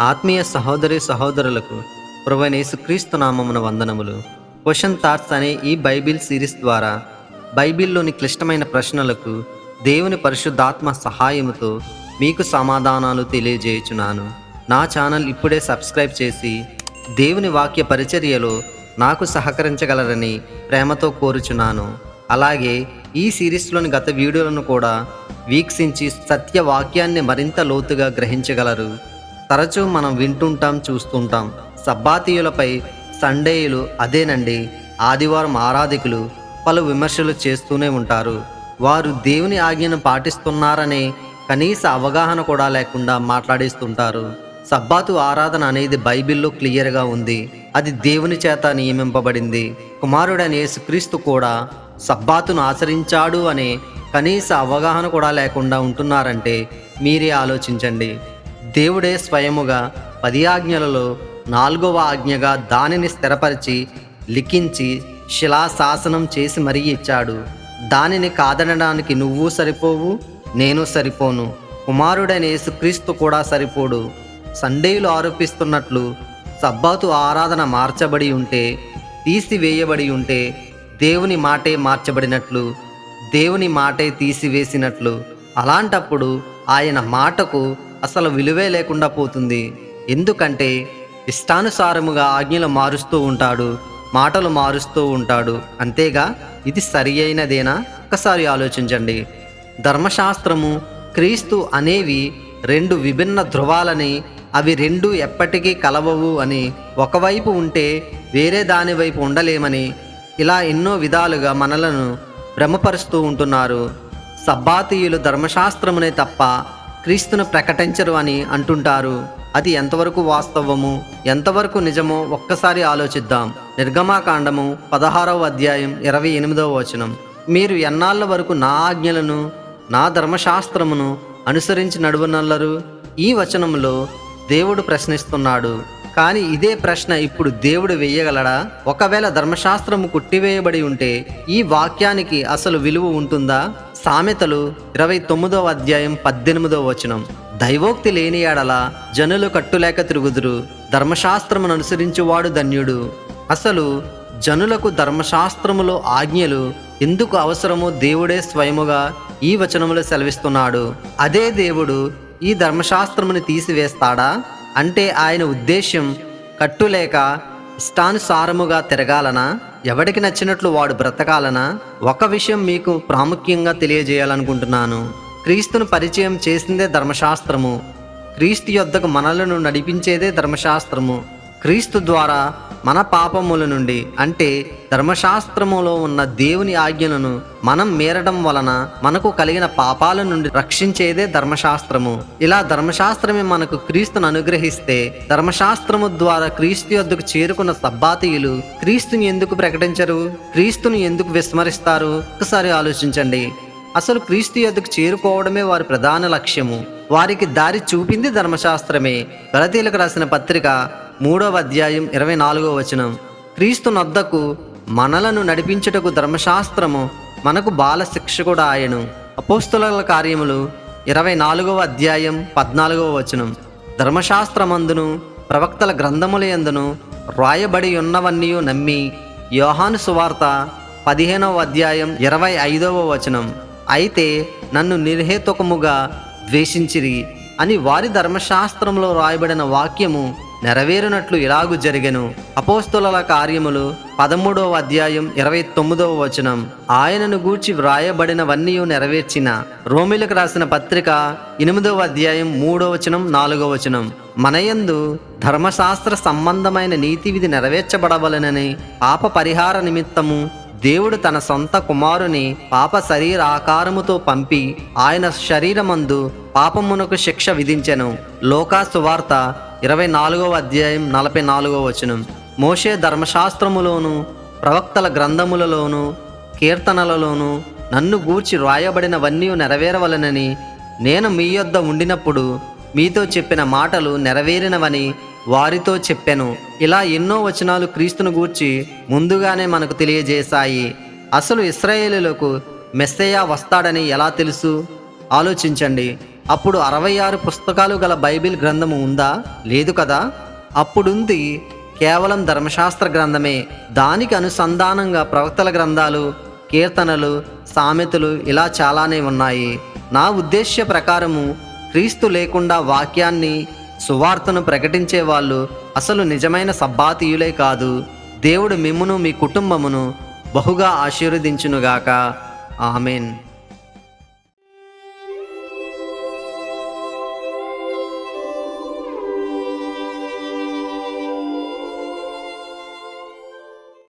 ఆత్మీయ సహోదరి సహోదరులకు ప్రవణేసు క్రీస్తు నామమున వందనములు. క్వశ్చన్ థాట్స్ అనే ఈ బైబిల్ సిరీస్ ద్వారా బైబిల్లోని క్లిష్టమైన ప్రశ్నలకు దేవుని పరిశుద్ధాత్మ సహాయముతో మీకు సమాధానాలు తెలియజేయుచున్నాను. నా ఛానల్ ఇప్పుడే సబ్స్క్రైబ్ చేసి దేవుని వాక్య పరిచర్యలో నాకు సహకరించగలరని ప్రేమతో కోరుచున్నాను. అలాగే ఈ సిరీస్లోని గత వీడియోలను కూడా వీక్షించి సత్య వాక్యాన్ని మరింత లోతుగా గ్రహించగలరు. తరచూ మనం వింటుంటాం చూస్తుంటాం. సబ్బాతీయులపై సండేయులు అదేనండి. ఆదివారం ఆరాధికులు పలు విమర్శలు చేస్తూనే ఉంటారు. వారు దేవుని ఆజ్ఞను పాటిస్తున్నారనే కనీస అవగాహన కూడా లేకుండా మాట్లాడిస్తుంటారు. సబ్బాతు ఆరాధన అనేది బైబిల్లో క్లియర్గా ఉంది. అది దేవుని చేత నియమింపబడింది. కుమారుడైన యేసుక్రీస్తు కూడా సబ్బాతును ఆచరించాడు అనే కనీస అవగాహన కూడా లేకుండా ఉంటున్నారంటే మీరే ఆలోచించండి. దేవుడే స్వయముగా పది ఆజ్ఞలలో నాలుగవ ఆజ్ఞగా దానిని స్థిరపరిచి లిఖించి శిలాశాసనం చేసి మరీ ఇచ్చాడు. దానిని కాదనడానికి నువ్వు సరిపోవు నేను సరిపోను. కుమారుడైన యేసుక్రీస్తు కూడా సరిపోడు. సండేలు ఆరోపిస్తున్నట్లు సబ్బాతు ఆరాధన మార్చబడి ఉంటే తీసివేయబడి ఉంటే దేవుని మాటే మార్చబడినట్లు దేవుని మాటే తీసివేసినట్లు. అలాంటప్పుడు ఆయన మాటకు అసలు విలువే లేకుండా పోతుంది. ఎందుకంటే ఇష్టానుసారముగా ఆజ్ఞలు మారుస్తూ ఉంటాడు మాటలు మారుస్తూ ఉంటాడు. అంతేగా ఇది సరి అయినదేనా? ఒకసారి ఆలోచించండి. ధర్మశాస్త్రము క్రీస్తు అనేవి రెండు విభిన్న ధృవాలని అవి రెండు ఎప్పటికీ కలవవు అని ఒకవైపు ఉంటే వేరే దాని వైపు ఉండలేమని ఇలా ఎన్నో విధాలుగా మనలను భ్రమపరుస్తూ ఉంటున్నారు. సబ్బాతీయులు ధర్మశాస్త్రమునే తప్ప క్రీస్తును ప్రకటించరు అని అంటుంటారు. అది ఎంతవరకు వాస్తవము? ఎంతవరకు నిజమో ఒక్కసారి ఆలోచిద్దాం. నిర్గమాకాండము పదహారవ అధ్యాయం ఇరవై ఎనిమిదవ వచనం. మీరు ఎన్నాళ్ళ వరకు నా ఆజ్ఞలను నా ధర్మశాస్త్రమును అనుసరించి నడువనల్లరు? ఈ వచనంలో దేవుడు ప్రశ్నిస్తున్నాడు. కానీ ఇదే ప్రశ్న ఇప్పుడు దేవుడు వెయ్యగలడా ఒకవేళ ధర్మశాస్త్రము కుట్టివేయబడి ఉంటే ఈ వాక్యానికి అసలు విలువ ఉంటుందా? సామెతలు ఇరవై తొమ్మిదవ అధ్యాయం పద్దెనిమిదవ వచనం. దైవోక్తి లేని ఏడల జనులు కట్టులేక తిరుగుదురు. ధర్మశాస్త్రమును అనుసరించువాడు ధన్యుడు. అసలు జనులకు ధర్మశాస్త్రములో ఆజ్ఞలు ఎందుకు అవసరమో దేవుడే స్వయముగా ఈ వచనములో సెలవిస్తున్నాడు. అదే దేవుడు ఈ ధర్మశాస్త్రముని తీసివేస్తాడా? అంటే ఆయన ఉద్దేశ్యం కట్టులేక ఇష్టానుసారముగా తిరగాలనా? ఎవడికి నచ్చినట్లు వాడు బ్రతకాలనా? ఒక విషయం మీకు ప్రాముఖ్యంగా తెలియజేయాలనుకుంటున్నాను. క్రీస్తును పరిచయం చేసిందే ధర్మశాస్త్రము. క్రీస్తు యొద్దకు మనలను నడిపించేదే ధర్మశాస్త్రము. క్రీస్తు ద్వారా మన పాపముల నుండి అంటే ధర్మశాస్త్రములో ఉన్న దేవుని ఆజ్ఞలను మనం మీరడం వలన మనకు కలిగిన పాపాల నుండి రక్షించేదే ధర్మశాస్త్రము. ఇలా ధర్మశాస్త్రమే మనకు క్రీస్తును అనుగ్రహిస్తే ధర్మశాస్త్రము ద్వారా క్రీస్తు యొద్దకు చేరుకున్న సబ్బాతీయులు క్రీస్తుని ఎందుకు ప్రకటించరు? క్రీస్తుని ఎందుకు విస్మరిస్తారు? ఒకసారి ఆలోచించండి. అసలు క్రీస్తు యొద్దకు చేరుకోవడమే వారి ప్రధాన లక్ష్యము. వారికి దారి చూపింది ధర్మశాస్త్రమే. గలతీలకు రాసిన పత్రిక మూడవ అధ్యాయం ఇరవై నాలుగవ వచనం. క్రీస్తు నొద్దకు మనలను నడిపించుటకు ధర్మశాస్త్రము మనకు బాల శిక్షకుడు ఆయను. అపోస్తుల కార్యములు ఇరవై నాలుగవ అధ్యాయం పద్నాలుగవ వచనం. ధర్మశాస్త్రమందును ప్రవక్తల గ్రంథముల యందును రాయబడి ఉన్నవన్నీ నమ్మి యోహాను సువార్త పదిహేనవ అధ్యాయం ఇరవై ఐదవ వచనం. అయితే నన్ను నిర్హేతుకముగా ద్వేషించిరి అని వారి ధర్మశాస్త్రంలో రాయబడిన వాక్యము నెరవేరునట్లు ఇలాగు జరిగెను. అపోస్తుల కార్యములు పదమూడవ అధ్యాయం ఇరవై తొమ్మిదవ వచనం. ఆయనను గూర్చి వ్రాయబడినవన్నీ నెరవేర్చిన. రోమిలకు రాసిన పత్రిక ఎనిమిదవ అధ్యాయం మూడవ వచనం నాలుగవ వచనం. మనయందు ధర్మశాస్త్ర సంబంధమైన నీతి విధి నెరవేర్చబడవలనని పాప పరిహార నిమిత్తము దేవుడు తన సొంత కుమారుని పాప శరీర ఆకారముతో పంపి ఆయన శరీరమందు పాపమునకు శిక్ష విధించెను. లోకా సువార్త ఇరవై నాలుగవ అధ్యాయం నలభై నాలుగవ వచనం. మోషే ధర్మశాస్త్రములోను ప్రవక్తల గ్రంథములలోను కీర్తనలలోను నన్ను గూర్చి రాయబడినవన్నీ నెరవేరవలనని నేను మీ యొద్ద ఉండినప్పుడు మీతో చెప్పిన మాటలు నెరవేరినవని వారితో చెప్పాను. ఇలా ఎన్నో వచనాలు క్రీస్తును గూర్చి ముందుగానే మనకు తెలియజేశాయి. అసలు ఇస్రాయేలులకు మెస్సయా వస్తాడని ఎలా తెలుసు? ఆలోచించండి. అప్పుడు అరవై ఆరు పుస్తకాలు గల బైబిల్ గ్రంథము ఉందా? లేదు కదా. అప్పుడుంది కేవలం ధర్మశాస్త్ర గ్రంథమే. దానికి అనుసంధానంగా ప్రవక్తల గ్రంథాలు కీర్తనలు సామెతలు ఇలా చాలానే ఉన్నాయి. నా ఉద్దేశ్య ప్రకారము క్రీస్తు లేకుండా వాక్యాన్ని సువార్తను ప్రకటించే వాళ్ళు అసలు నిజమైన సబ్బాతీయులే కాదు. దేవుడు మిమ్మును మీ కుటుంబమును బహుగా ఆశీర్వదించునుగాక. ఆమెన్.